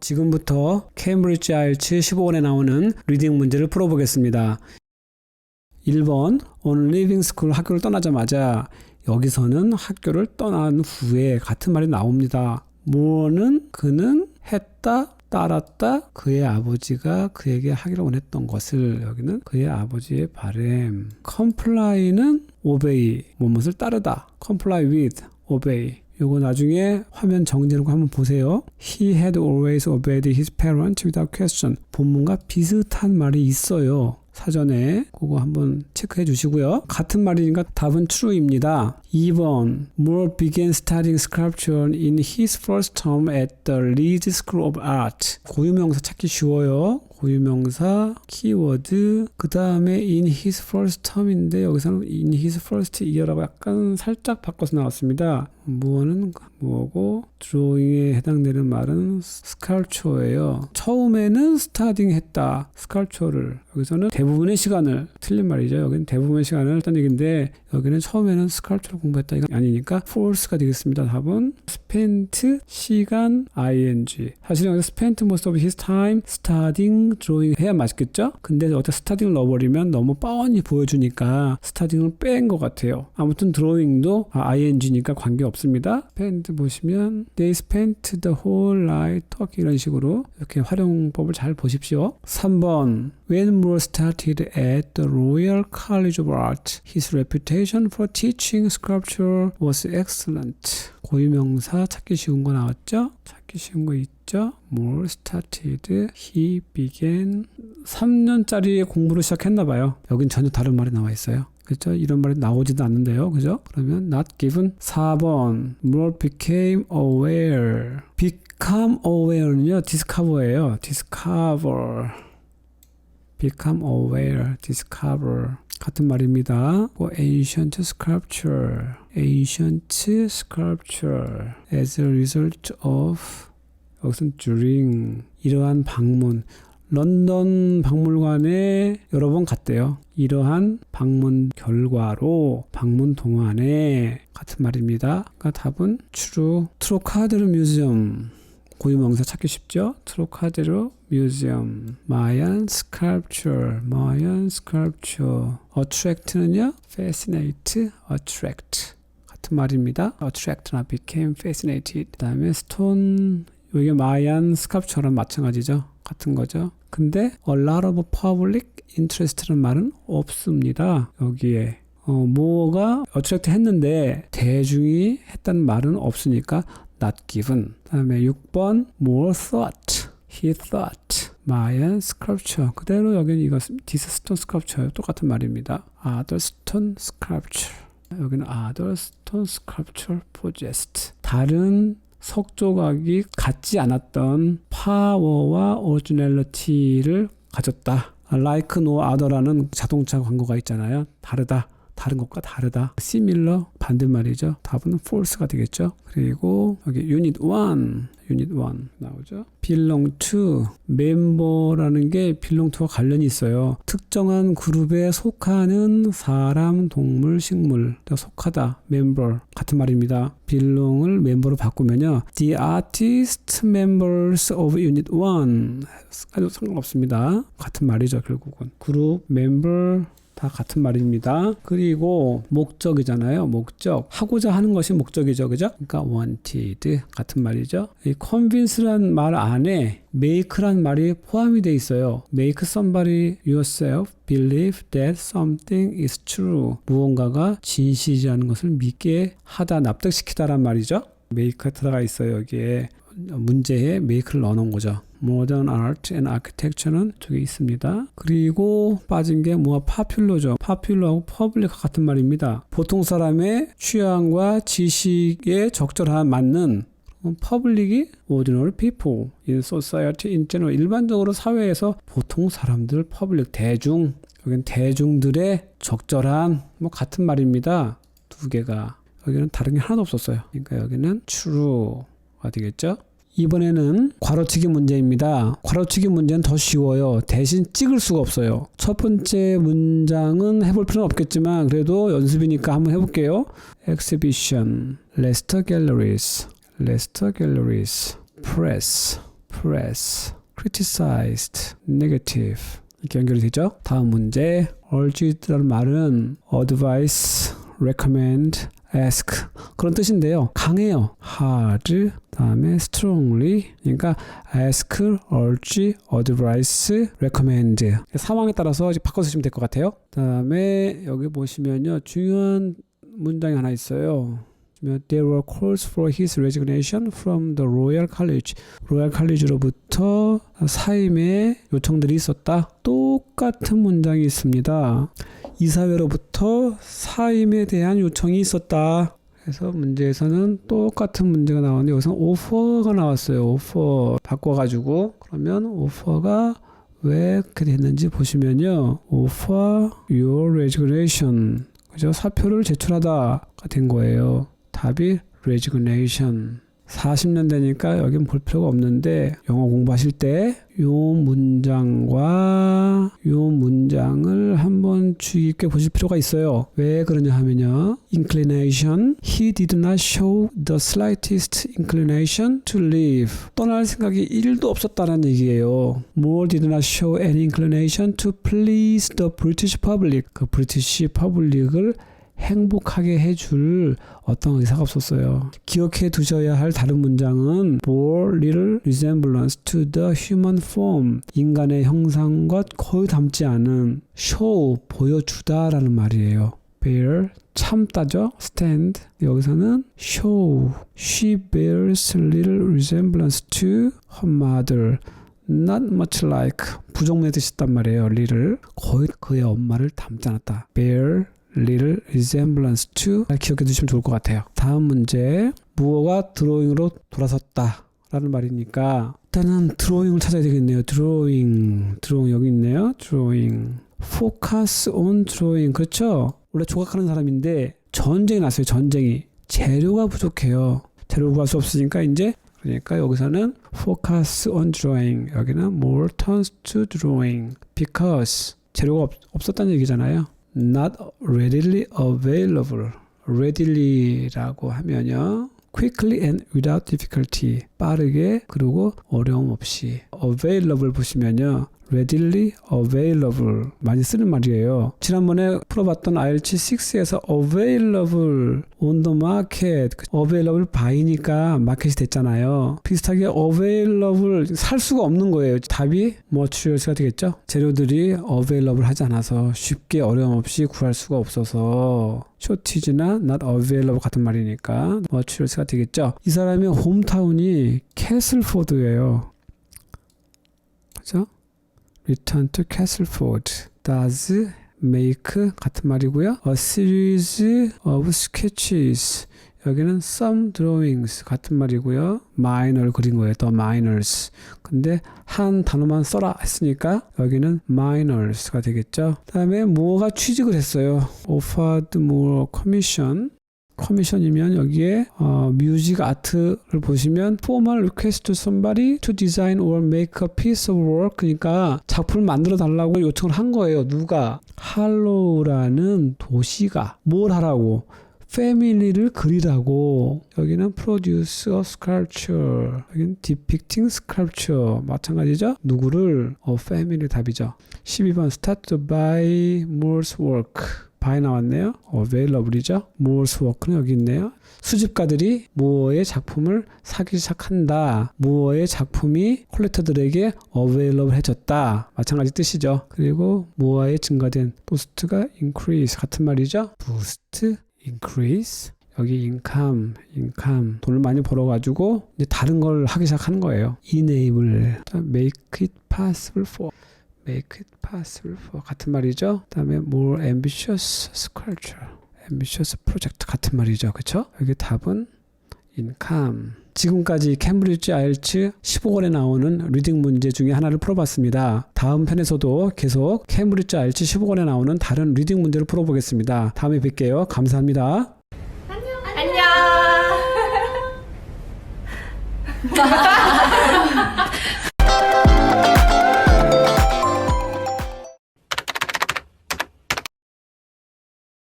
지금부터 케임브리지 아이츠 15원에 나오는 리딩 문제를 풀어보겠습니다. 1번 오늘 리빙 스쿨 학교를 떠나자마자 여기서는 학교를 떠난 후에 같은 말이 나옵니다. 뭐는 그는 했다 따랐다 그의 아버지가 그에게 하기를 원했던 것을 여기는 그의 아버지의 바램 comply는 obey 무엇을 따르다 comply with obey 요거 나중에 화면 거 한번 보세요. He had always obeyed his parents without question. 본문과 비슷한 말이 있어요. 사전에 그거 한번 체크해 주시고요. 같은 말이니까 답은 true입니다. 2번 Moore began studying sculpture in his first term at the Leeds School of Art. 고유명사 찾기 쉬워요. 고유명사 키워드 그 다음에 in his first term인데 여기서는 in his first year라고 약간 살짝 바꿔서 나왔습니다. 무어는 무어고 drawing에 해당되는 말은 sculpture예요. 처음에는 studying 했다. sculpture를 여기서는 대부분의 시간을 틀린 말이죠. 여기는 대부분의 시간을 했다는 얘기인데 여기는 처음에는 sculpture 공부했다 이거 아니니까 false가 되겠습니다. 답은 spent 시간 ing 사실은 여기서 spent most of his time studying drawing 해야 맞겠죠? 근데 어디다 studying을 넣어버리면 너무 뻔히 보여주니까 studying을 뺀 것 같아요. 아무튼 drawing도 아, ing니까 관계 없습니다. spend 보시면 they spent the whole night talking 이런 식으로 이렇게 활용법을 잘 보십시오. 3번 When Moore started at the Royal College of Art, his reputation for teaching sculpture was excellent. 고유명사 찾기 쉬운 거 나왔죠? 찾기 쉬운 거 있죠? Moore started, he began 3년짜리 공부를 시작했나 봐요. 여긴 전혀 다른 말이 나와 있어요. 그렇죠? 이런 말이 나오지도 않는데요. 그죠? 그러면 not given 4번 Moore became aware become aware는요. discover예요. discover become aware, discover 같은 말입니다. 뭐 ancient sculpture, ancient sculpture as a result of 여기서는 during 이러한 방문 런던 박물관에 여러 번 갔대요. 이러한 방문 결과로 방문 동안에 같은 말입니다. 그러니까 답은 true. 트로카드르 뮤지엄 고유 명사 찾기 쉽죠? 트로카데로 뮤지엄, 마얀 스컬프처, 마얀 스컬프처. attract는요, fascinate, attract 같은 말입니다. attract나 became fascinated. 그다음에 stone 이게 마얀 스컬프처랑 마찬가지죠. 같은 거죠. 근데 a lot of public interest라는 말은 없습니다. 여기에 어, 뭐가 attract 했는데 대중이 했다는 말은 없으니까 not given. 다음에 6번 more thought. He thought. Mayan sculpture. 그대로 여기는 이거 this stone sculpture 똑같은 말입니다. Other stone sculpture. 여기는 other stone sculpture possessed. 다른 석 조각이 갖지 않았던 파워와 오리지널리티를 가졌다. Like no other라는 자동차 광고가 있잖아요. 다르다. 다른 것과 다르다. similar 반대말이죠. 답은 false가 되겠죠. 그리고 여기 unit 1, unit 1 나오죠. belong to 멤버라는 게 belong to와 관련이 있어요. 특정한 그룹에 속하는 사람, 동물, 식물 속하다. member 같은 말입니다. belong을 멤버로 바꾸면요. the artist members of unit 1 아주 상관없습니다. 같은 말이죠. 결국은 그룹 member 다 같은 말입니다. 그리고 목적이잖아요. 목적. 하고자 하는 것이 목적이죠. 그죠? 그러니까 wanted 같은 말이죠. 이 convince란 말 안에 make란 말이 포함이 돼 있어요. make somebody yourself believe that something is true. 무언가가 진실이라는 것을 믿게 하다, 납득시키다란 말이죠. make가 들어가 있어요. 여기에 문제에 make를 넣어놓은 거죠. Modern Art and Architecture는 저기 있습니다. 그리고 빠진 게 뭐가 popular죠. popular하고 public 같은 말입니다. 보통 사람의 취향과 지식에 적절한 맞는 public이 ordinary people in society in general 일반적으로 사회에서 보통 사람들 public 대중 여기는 대중들의 적절한 뭐 같은 말입니다. 두 개가 여기는 다른 게 하나도 없었어요. 그러니까 여기는 true가 되겠죠. 이번에는 괄호치기 문제입니다. 괄호치기 문제는 더 쉬워요. 대신 찍을 수가 없어요. 첫 번째 문장은 해볼 필요는 없겠지만 그래도 연습이니까 한번 해볼게요. Exhibition, Leicester Galleries, Leicester Galleries, Press, press, criticized, negative 이렇게 연결이 되죠. 다음 문제 urge라는 말은 advise, recommend, ask 그런 뜻인데요. 강해요. hard, 다음에 strongly 그러니까 ask, urge, advise, recommend 상황에 따라서 바꿔 쓰시면 될 것 같아요. 다음에 여기 보시면요. 중요한 문장이 하나 있어요. There were calls for his resignation from the Royal College. 로얄 칼리지로부터 사임의 요청들이 있었다. 똑같은 문장이 있습니다. 이사회로부터 사임에 대한 요청이 있었다. 그래서 문제에서는 똑같은 문제가 나오는데 여기서 오퍼가 나왔어요. 오퍼 바꿔가지고 그러면 오퍼가 왜 그렇게 됐는지 보시면요. offer your resignation 그죠? 사표를 제출하다가 된 거예요. 답이 resignation. 40년 되니까 여긴 볼 필요가 없는데 영어 공부하실 때 요 문장과 요 문장을 한번 주의 깊게 보실 필요가 있어요. 왜 그러냐 하면요. inclination he did not show the slightest inclination to leave. 떠날 생각이 1도 없었다는 얘기예요. Moore did not show any inclination to please the British public. 그 브리티시 퍼블릭을 행복하게 해줄 어떤 의사가 없었어요. 기억해 두셔야 할 다른 문장은 bore little resemblance to the human form. 인간의 형상과 거의 닮지 않은 show, 보여주다라는 말이에요. bear, 참다죠? stand. 여기서는 show. She bears little resemblance to her mother. Not much like. 부정문의 뜻이 있단 말이에요. little. 거의 그의 엄마를 닮지 않았다. bear little resemblance to 기억해 두시면 좋을 것 같아요. 다음 문제 무어가 드로잉으로 돌아섰다 라는 말이니까 일단은 드로잉을 찾아야 되겠네요. 드로잉 드로잉 여기 있네요. 드로잉 focus on drawing 그렇죠? 원래 조각하는 사람인데 전쟁이 났어요. 전쟁이 재료가 부족해요. 재료 구할 수 없으니까 이제 그러니까 여기서는 focus on drawing 여기는 more turns to drawing because 재료가 없, 없었다는 얘기잖아요. Not readily available. readily라고 하면요. quickly and without difficulty. 빠르게 그리고 어려움 없이. available 보시면요. Readily available 많이 쓰는 말이에요. 지난번에 풀어봤던 IELTS 6에서 available on the market available buy니까 마켓이 됐잖아요. 비슷하게 available 살 수가 없는 거예요. 답이 materials가 되겠죠. 재료들이 available 하지 않아서 쉽게 어려움 없이 구할 수가 없어서 shortage나 not available 같은 말이니까 materials가 되겠죠. 이 사람의 홈타운이 캐슬포드예요. 그죠? Return to Castleford. does make 같은 말이고요. a series of sketches. 여기는 some drawings 같은 말이고요. minor 그린 거예요. the minors. 근데 한 단어만 써라 했으니까 여기는 minors가 되겠죠. 그다음에 뭐가 취직을 했어요. offered more commission. 커미션이면 여기에 어, 뮤직 아트를 보시면 formal request to somebody to design or make a piece of work 그러니까 작품을 만들어 달라고 요청을 한 거예요. 누가 할로우라는 도시가 뭘 하라고 패밀리를 그리라고 여기는 produce a sculpture 여기는 depicting sculpture 마찬가지죠 누구를 어 패밀리 답이죠 12번 start by Moore's work by 나왔네요 available이죠 Moore's work는 여기 있네요 수집가들이 무어의 작품을 사기 시작한다. 무어의 작품이 콜렉터들에게 available 해졌다. 마찬가지 뜻이죠. 그리고 무어의 증가된 boost가 increase 같은 말이죠. boost, increase. 여기 income, income 돈을 많이 벌어가지고 이제 다른 걸 하기 시작하는 거예요. enable, make it make it possible for 같은 말이죠. 그다음에 more ambitious sculpture. ambitious project 같은 말이죠. 그쵸? 여기 답은 income. 지금까지 캠브리지 아이엘츠 15권에 나오는 리딩 문제 중에 하나를 풀어봤습니다. 다음 편에서도 계속 캠브리지 아이엘츠 15권에 나오는 다른 리딩 문제를 풀어보겠습니다. 다음에 뵐게요. 감사합니다. 안녕.